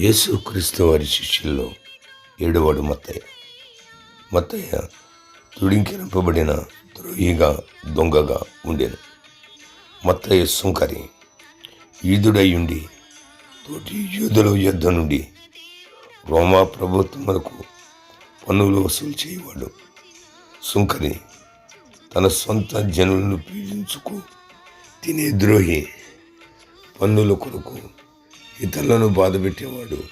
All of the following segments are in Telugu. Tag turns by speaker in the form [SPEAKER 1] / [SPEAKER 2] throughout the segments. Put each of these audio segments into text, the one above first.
[SPEAKER 1] యేసు క్రీస్తు వారి శిష్యుల్లో ఏడవడు మత్తయ్య మత్తయ్య తుడింకింపబడిన ద్రోహిగా దొంగగా ఉండేను. మత్తయ్య సుంకరి ఈదుడయ్యుండి తోటి యూదుల యుద్ధ నుండి రోమా వరకు పన్నులు వసూలు చేయవాడు. సుంకరి తన సొంత జనులను పీడించుకు తినే ద్రోహి పన్నుల కొరకు ఇతరులను బాధపెట్టేవాడు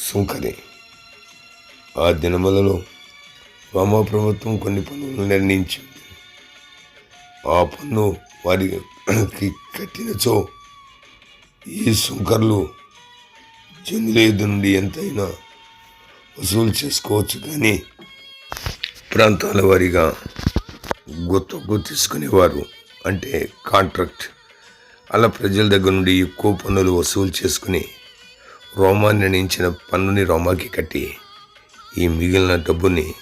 [SPEAKER 1] సుంకరే ఆ దినములలో రోమా ప్రభుత్వం కొన్ని పన్నులు నిర్ణయించింది. ఆ పన్ను వారికి కట్టినచో ఈ సుంకర్లు జనుల నుండి ఎంతైనా వసూలు చేసుకోవచ్చు కానీ ప్రాంతాల వారీగా గుత్తకు తీసుకునేవారు. అంటే కాంట్రాక్ట్. అలా ప్రజల దగ్గర నుండి ఎక్కువ పన్నులు వసూలు చేసుకుని రోమా నిర్ణయించిన పన్నుని రోమాకి కట్టి ఈ మిగిలిన డబ్బుని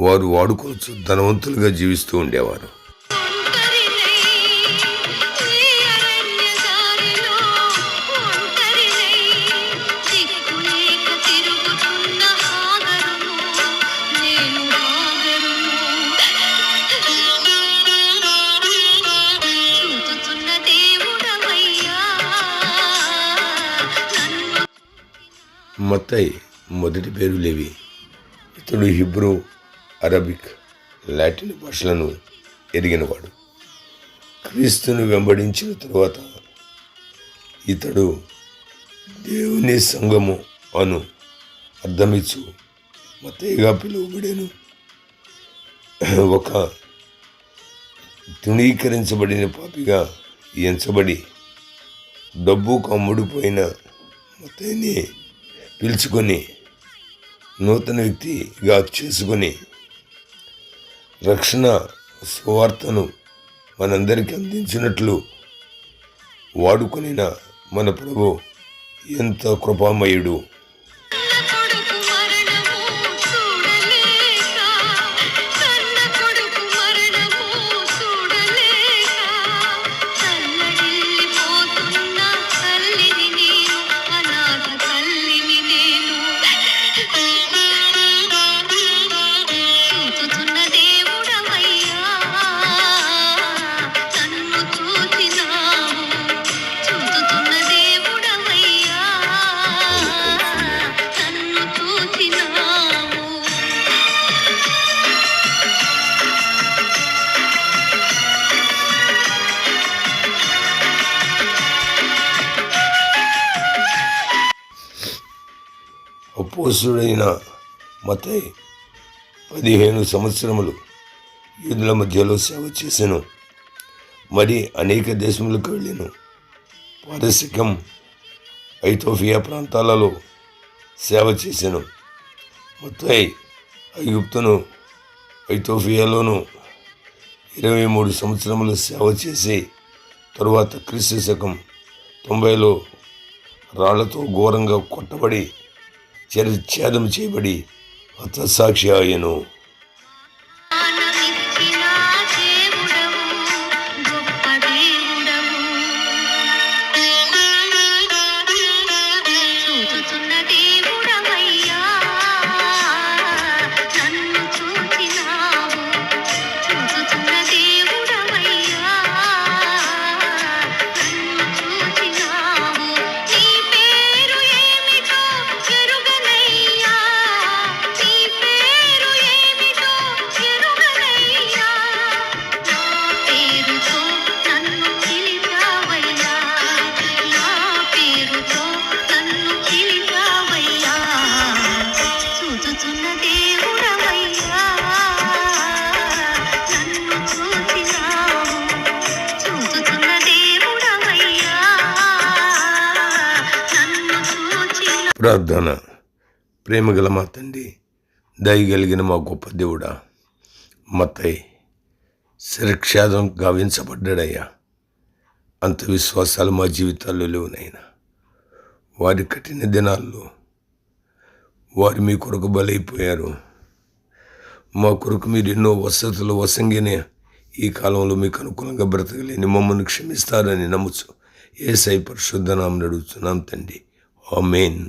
[SPEAKER 1] వారు వాడుకోవచ్చు ధనవంతులుగా జీవిస్తూ ఉండేవారు. మత్తయి మొదటి పేరు లేవి. ఇతడు హిబ్రూ అరబిక్ లాటిన్ భాషలను ఎరిగినవాడు. క్రీస్తును వెంబడించిన తరువాత ఇతడు దేవుని సంఘము అను అర్థమిచ్చు మతయ్యగా పిలువబడేను. ఒక తృణీకరించబడిన పాపిగా ఎంచబడి డబ్బు కమ్ముడిపోయిన మతయ్యని పిలుచుకొని నూతన వ్యక్తిగా చేసుకొని రక్షణ సువార్తను మనందరికీ అందించినట్లు వాడుకొనిన మన ప్రభు ఎంత కృపామయుడు. అపోసుడైన మతై పదిహేను సంవత్సరములు యూదుల మధ్యలో సేవ చేశాను మరి అనేక దేశములకు వెళ్ళాను పారసికం ఐథోఫియా ప్రాంతాలలో సేవ చేశాను మొత్తై ఐగుప్తును ఐథోఫియాలోను ఇరవై మూడు సంవత్సరములు సేవ చేసి తరువాత క్రీస్తు శకం తొంభైలో రాళ్ళతో ఘోరంగా కొట్టబడి చరిచ్ఛేదం చేయబడి హతసాక్షి ఆయను ప్రార్థన. ప్రేమగల మా తండ్రి దయగలిగిన మా గొప్ప దేవుడా మత్తై శిరక్షాదం గావించబడ్డాడయ్యా. అంత విశ్వాసాలు మా జీవితాల్లో లేవునైనా వారి కఠిన దినాల్లో వారు మీ కొరకు బలైపోయారు. మా కొరకు మీరు ఎన్నో వసతులు వసంగినే
[SPEAKER 2] ఈ కాలంలో మీకు అనుకూలంగా బ్రతకలేని మమ్మల్ని క్షమిస్తారని నమ్ముచు ఏసై పరిశుద్ధనామని అడుగుతున్నాం తండ్రి. ఆమెన్.